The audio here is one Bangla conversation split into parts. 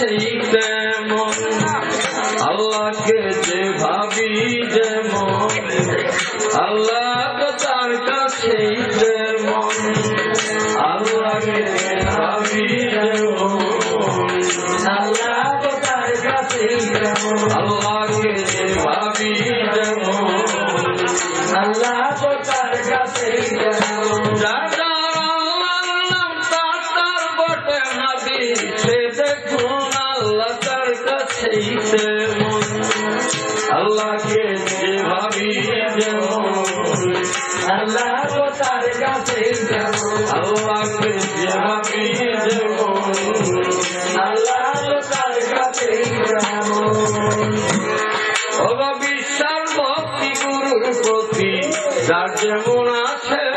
কাছেই তেমন আল্লাহকে যে ভাবি যেমন আল্লাহ তার কাছেই তেমন আল্লাহকে ভাবি যেমন আল্লাহ তার কাছেই তেমন আল্লাহকে যে ভাবি যেমন আল্লাহ তার কাছেই তেমন কাছেই তেমন আল্লাহকে যে ভাবি যেমন আল্লাহ তার কাছেই আল্লাহকে যে ভাবি যেমন আল্লাহ তার কাছেই তেমন বিশ্বাস ভক্তি গুরুর প্রতি, যার যেমন আছে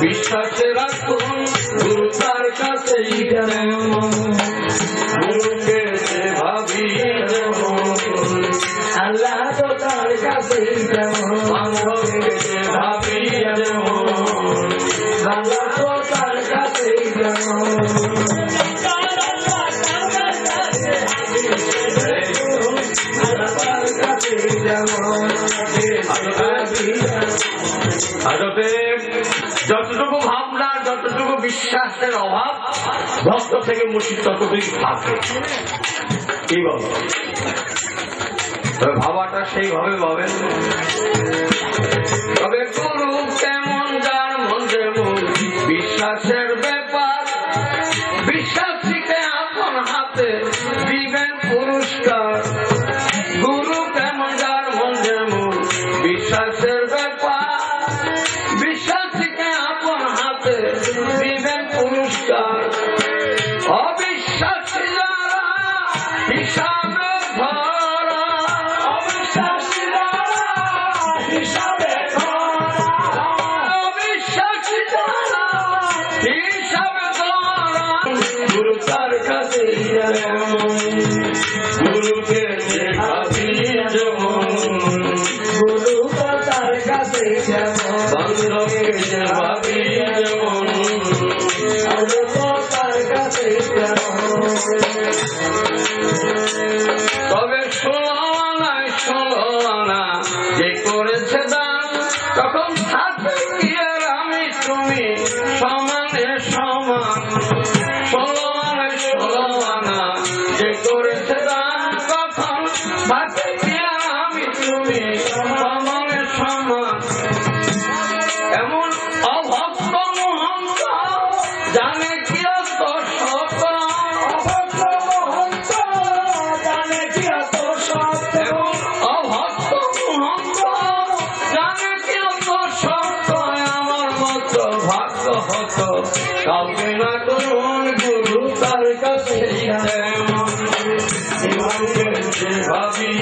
বিশ্বাসে রাখুন, গুরু তার কাছেই গুরুকে ভাবি আল্লাহ তো তার কাছেই ভাবি আল্লাহ তো তার কাছেই তেমন যতটুকু ভাবনা, যতটুকু বিশ্বাসের অভাব, ভক্ত থেকে মুশিদ ততটুকু থাকে। কি বল? ভাবাটা সেইভাবে ভাবেন। তবে গুরু কেমন যার মন যেমন বিশ্বাসের কাউকে না করুন গুরু তার কাছে ভাবি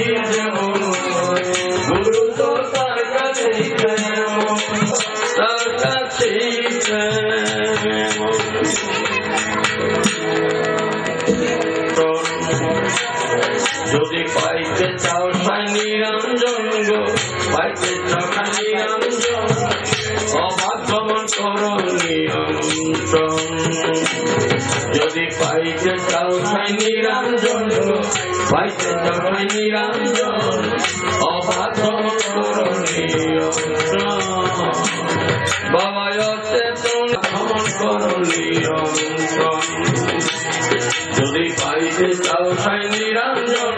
গুরু তো তার কাছে তার কাছে যদি পাইতে চাও সাই নিরঞ্জন পাইতে চাও নিরঞ্জন নিয়ন্ত্রণ যদি পাইতে চাও সাই নিরঞ্জন, পাইতে চাও সাই নিরঞ্জন অভাগ্যমন করো নিয়ন্ত্রণ বাবা অচেতন ভ্রমণ করো নিয়ন্ত্রণ যদি পাইতে চাও সাই নিরঞ্জন,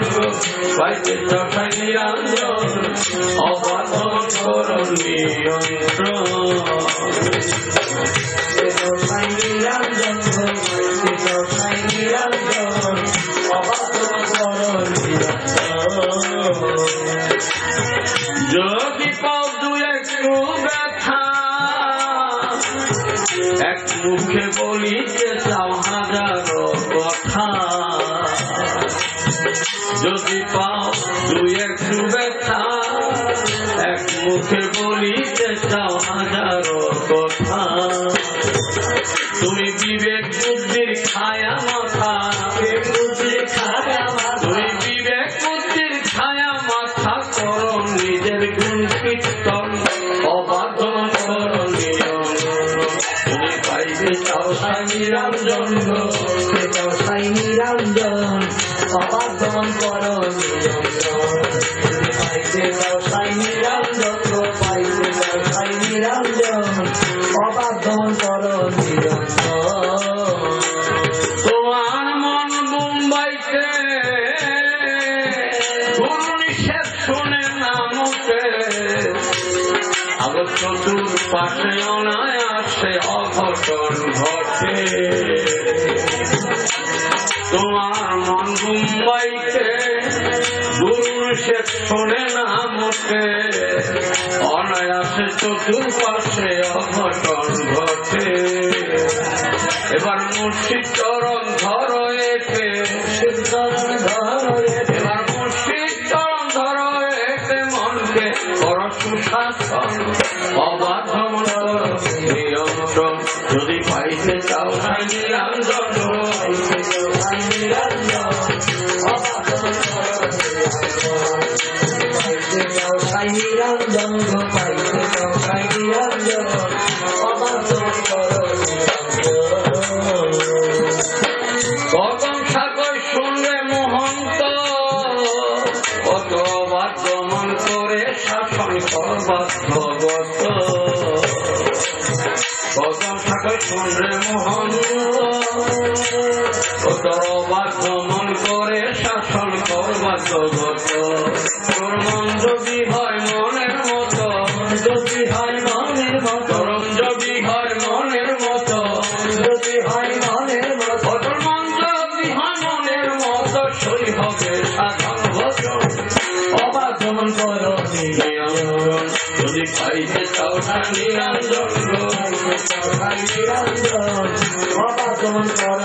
পাইতে চাও সাই নিরঞ্জন, অবাধ করণ যদি পাও দু একটু ব্যথা এক মুখে বলিতে চাও হাজারো কথা। যদি পাও দুই এক শুভেচ্ছা এক মুখে নিজের গুণ কীর্তন অবাধন করো নিয়ম তুমি পাইবে চাও সাই নিরঞ্জন অবাধন কর নিরঞ্জন। পাইতে যাও সাই নিরঞ্জন পাশে অনায়াসে অঘটন ঘটে। তোমার মন মুম্বাইতে গুরু নিষেধ শুনে নামতে অনায়াসে চতুর পাশে অঘটন ঘটে। এবার মুর্শিদ চরণ ধরো এতে এবার মুর্শিদ চরণ ধরো এতে মনকে। কর সুশাসন নিরঞ্জন পাইতে যাও নিরঞ্জন অবাধন কর কদম সাগর শুনলে মহন্ত, কত বাদ্যমন করে শাসন করবার ভগত কদম সাগর শুনলে মহন্ত, কত বাদ্যমন করে শাসন করবার যদি পাইতে চাও না নিরঞ্জন নিরঞ্জন অবাধন কর